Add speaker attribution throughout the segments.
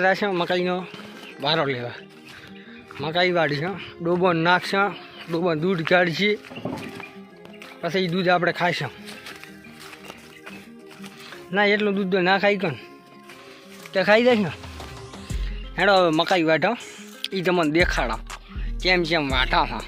Speaker 1: આવ્યા છે, મકાઈનો વારો લેવા. મકાઈ વાળી છે ડોબો નાખશે ડોબો દૂધ કાઢશે પછી એ દૂધ આપણે ખાઈશું ના, એટલું દૂધ તો ના ખાઈ કોને તે ખાઈ જાય ને? હેડો હવે મકાઈ વાટો એ તમને દેખાડો. કેમ કેમ વાટા હા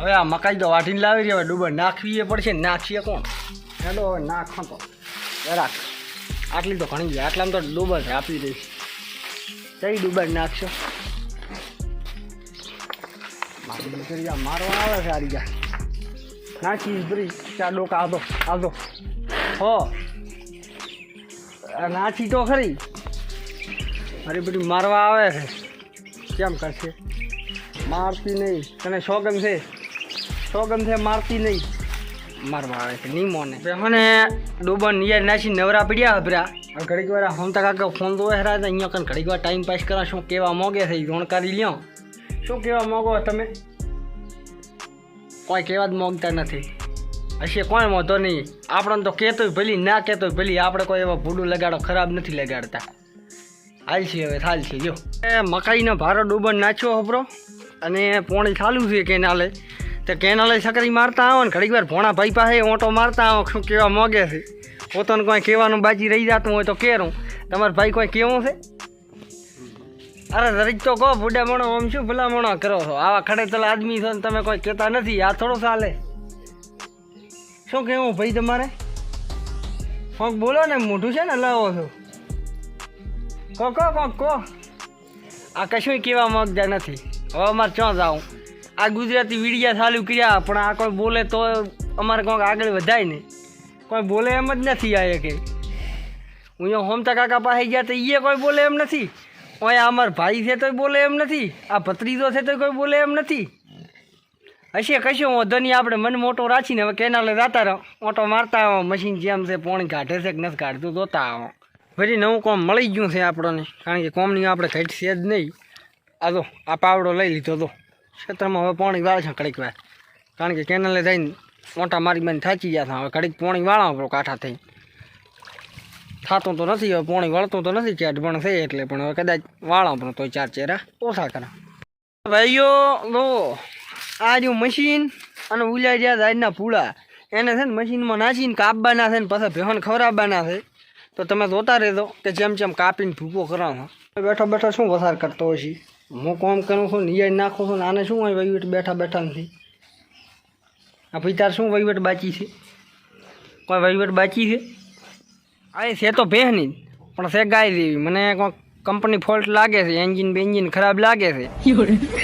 Speaker 1: હવે આ મકાઈ તો વાટીને લાવી રહ્યા ડુબર નાખવી એ પડશે, નાખીએ કોણ? ચાલો હવે નાખો તો. જરાક આટલી તો ઘણી ગયા આટલામાં તો ડુબર આપી દઈશ કઈ ડુબર નાખશો? મારવા આવે છે આરી જા નાખી ભરી. ચાર ડોક આવતો આવતો હો. નાખી તો ખરી. મારી બધી મારવા આવે છે. કેમ કરશે? મારતી નહીં. તને શોગન છે? શોગન છે મારતી નહીં. મારવા આવે છે નહીં મોને ડોબન નિયર નાસી નવરા પડ્યા હબરા ઘડીક વાર હમતા કાકા ફોન તો હરા અહીંયા કણ ઘડીક વાર ટાઈમ પાસ કરા, શું કેવા મોગે એ જાણકારી લ્યો. શું કહેવા મોગો તમે? કોઈ કહેવા જ મોગતા નથી. હશે કોઈ વાંધો નહીં. આપણને તો કહેતોય ભલી, ના કહેતોય ભલી, આપણે કોઈ એવા ભૂડું લગાડો ખરાબ નથી લગાડતા. હાલ છે હવે થાલ છે, જો. એ મકાઈનો ભારો ડૂબન નાખ્યો હબરો અને પોણી ચાલુ છે કેનાલે તો કેનાલે સકરી મારતા આવો ને ઘડીક વાર ભોણા ભાઈ પાસે ઓટો મારતા આવો, શું કહેવા મોગે છે? પોતાનું કોઈ કહેવાનું બાજી રહી જતું હોય તો કેરું. તમારે ભાઈ કોઈ કેવું છે? અરે દરેક તો કહો બુડા મણો આમ શું ભલા મણો કરો છો? આવા ખડેતલ આદમી છો ને તમે કોઈ કહેતા નથી, આ થોડું ચાલે. શું કહેવું ભાઈ તમારે? કોક બોલો ને, મોઢું છે ને લાવો છો? કો કો કો કો આ કશું કહેવા માંગતા નથી. હવે અમારે ક્યાં જાઉં? આ ગુજરાતી વિડિયા ચાલુ કર્યા, પણ આ કોઈ બોલે તો અમારે કોઈક આગળ વધાય ને. કોઈ બોલે એમ જ નથી આ કે હું હોમતા કાકા પાસે ગયા તો એ કોઈ બોલે એમ નથી. ઓય અમાર ભાઈ છે તોય બોલે એમ નથી. આ ભત્રીજો છે તો કોઈ બોલે એમ નથી. હશે કશું વાંધો નહીં, આપણે મન મોટો રાખીને હવે કેનાલે જતા રહો ઓટો મારતા આવો, મશીન જેમ છે, પોણી કાઢે છે કે નથી કાઢતું, જોતા આવો. ફરી નવું કોમ મળી ગયું છે આપણને, કારણ કે કોમની આપણે ઘટ છે જ નહીં. આ તો આ પાવડો લઈ લીધો તો ક્ષેત્રમાં હવે પાણી વાળ છે કડીક વાર. કારણ કે કેનલે જઈને મોટા મારી મારી થાચી ગયા હતા. હવે કડીક પાણી વાળા આપણો કાંઠા થઈ. થતું તો નથી, હવે પાણી વળતું તો નથી ચાર પણ થઈ એટલે પણ હવે કદાચ વાળા પણ તોય ચાર ચહેરા ઓછા કરા. ભાઈઓ, લો આ રહ્યું મશીન અને ઉલ્યા જ્યાં દાજના પૂળા એને છે ને મશીનમાં નાચીને કાપવાના છે ને પછી ભેહોને ખવડાવવાના છે. તો તમે જોતા રહેજો કે જેમ જેમ કાપીને ભૂકો કરાવો બેઠો બેઠો શું વસાર કરતો હોય છે? હું કોમ કરું છું નિયાજ નાખું છું આને શું હોય વહીવટ બેઠા બેઠા નથી. આ ભાઈ તાર શું વહીવટ બાકી છે? કોઈ વહીવટ બાકી છે? આ છે તો ભેહની, પણ છે ગાય દેવી મને કોઈ કંપની ફોલ્ટ લાગે છે એન્જિન બેન્જિન ખરાબ લાગે છે.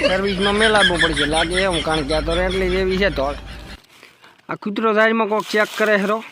Speaker 1: સર્વિસમાં મેલાવવું પડશે, લાગે એવું, કારણ કે આ તો રેટલી જેવી છે તો. આ કૂતરો સાઈડમાં કોઈક ચેક કરે ખરો